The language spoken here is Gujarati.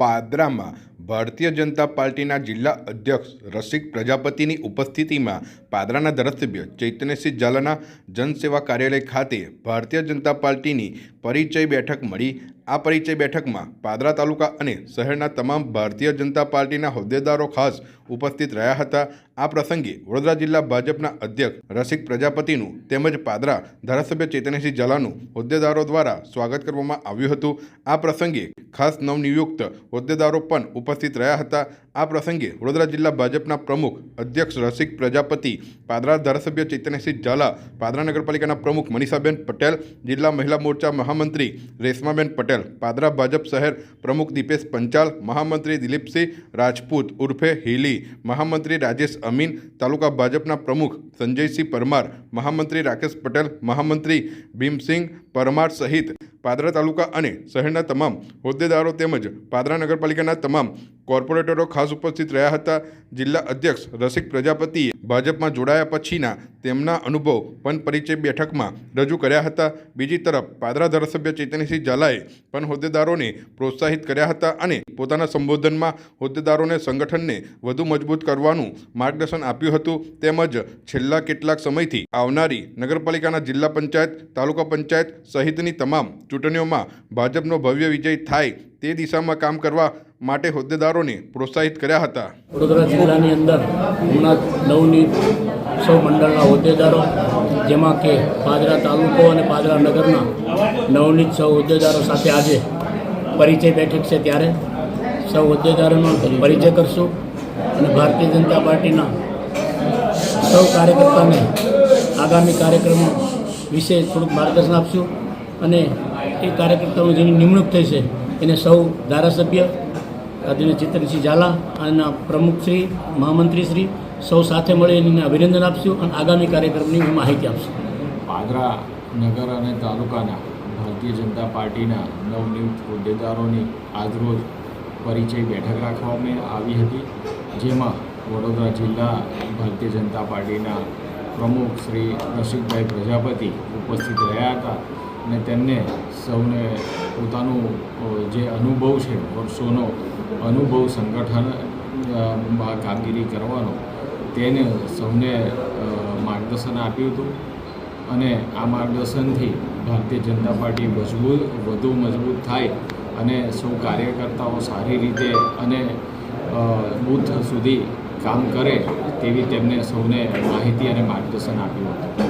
પાદરામાં ભારતીય જનતા પાર્ટીના જિલ્લા અધ્યક્ષ રસિક પ્રજાપતિની ઉપસ્થિતિમાં પાદરાના ધારાસભ્ય ચૈતન્યસિંહ ઝાલાના જનસેવા કાર્યાલય ખાતે ભારતીય જનતા પાર્ટીની પરિચય બેઠક મળી. આ પરિચય બેઠકમાં પાદરા તાલુકા અને શહેરના તમામ ભારતીય જનતા પાર્ટીના હોદ્દેદારો ખાસ ઉપસ્થિત રહ્યા હતા. આ પ્રસંગે વડોદરા જિલ્લા ભાજપના અધ્યક્ષ રસિક પ્રજાપતિનું તેમજ પાદરા ધારાસભ્ય ચેતનસિંહ ઝાલાનું હોદ્દેદારો દ્વારા સ્વાગત કરવામાં આવ્યું હતું. આ પ્રસંગે ખાસ નવનિયુક્ત હોદ્દેદારો પણ ઉપસ્થિત રહ્યા હતા. આ પ્રસંગે વડોદરા જિલ્લા ભાજપના પ્રમુખ અધ્યક્ષ રસિક પ્રજાપતિ, પાદરા ધારાસભ્ય ચૈતન્યસિંહ ઝાલા, પાદરા નગરપાલિકાના પ્રમુખ મનીષાબેન પટેલ, જિલ્લા મહિલા મોરચા મહામંત્રી રેશમાબેન પટેલ, પાદરા ભાજપ શહેર પ્રમુખ દીપેશ પંચાલ, મહામંત્રી દિલીપસિંહ રાજપૂત ઉર્ફે હિલી, મહામંત્રી રાજેશ અમીન, તાલુકા ભાજપના પ્રમુખ સંજયસિંહ પરમાર, મહામંત્રી રાકેશ પટેલ, મહામંત્રી ભીમસિંહ પરમાર સહિત પાદરા તાલુકા અને શહેરના તમામ હોદ્દેદારો તેમજ પાદરા નગરપાલિકાના તમામ કોર્પોરેટરો ખાસ ઉપસ્થિત રહ્યા હતા. જિલ્લા અધ્યક્ષ રસિક પ્રજાપતિએ ભાજપમાં જોડાયા પછીના તેમના અનુભવ પણ પરિચય બેઠકમાં રજૂ કર્યા હતા. બીજી તરફ પાદરા ધારાસભ્ય ચેતનસિંહ ઝાલાએ પણ હોદ્દેદારોને પ્રોત્સાહિત કર્યા હતા અને પોતાના સંબોધનમાં હોદ્દેદારોને સંગઠનને વધુ મજબૂત કરવાનું માર્ગદર્શન આપ્યું હતું. તેમજ છેલ્લા કેટલાક સમયથી આવનારી નગરપાલિકાના જિલ્લા પંચાયત, તાલુકા પંચાયત સહિતની તમામ ચૂંટણીઓમાં ભાજપનો ભવ્ય વિજય થાય તે દિશામાં કામ કરવા માટે હોદ્દેદારોને પ્રોત્સાહિત કર્યા હતા. વડોદરા જિલ્લાની અંદર હમણાં નવની સૌ મંડળના હોદ્દેદારો, જેમાં કે પાદરા તાલુકો અને પાદરા નગરના નવનીત સૌ હોદ્દેદારો સાથે આજે પરિચય બેઠક છે ત્યારે સૌ હોદ્દેદારોનો પરિચય કરશું અને ભારતીય જનતા પાર્ટીના સૌ કાર્યકર્તાને આગામી કાર્યક્રમો વિશે થોડુંક માર્ગદર્શન આપશું અને એ કાર્યકર્તાઓ જેની નિમણૂક થઈ છે એને સૌ ધારાસભ્ય આદિને ચિત્રસિંહ ઝાલા અને પ્રમુખશ્રી, મહામંત્રીશ્રી સૌ સાથે મળી એને અભિનંદન આપશું અને આગામી કાર્યક્રમની માહિતી આપશું. પાદરા નગર અને તાલુકાના ભારતીય જનતા પાર્ટીના નવનિયુક્ત હોદ્દેદારોની આજરોજ પરિચય બેઠક રાખવામાં આવી હતી, જેમાં વડોદરા જિલ્લા ભારતીય જનતા પાર્ટીના પ્રમુખ શ્રી રસિકભાઈ પ્રજાપતિ ઉપસ્થિત રહ્યા હતા અને તેમને સૌને પોતાનું જે અનુભવ છે, વર્ષોનો અનુભવ સંગઠન કામગીરી કરવાનો તેને સૌને માર્ગદર્શન આપ્યું હતું અને આ માર્ગદર્શનથી ભારતીય જનતા પાર્ટી મજબૂત, વધુ મજબૂત થાય અને સૌ કાર્યકર્તાઓ સારી રીતે અને બૂથ સુધી કામ કરે તેવી તેમને સૌને માહિતી અને માર્ગદર્શન આપ્યું હતું.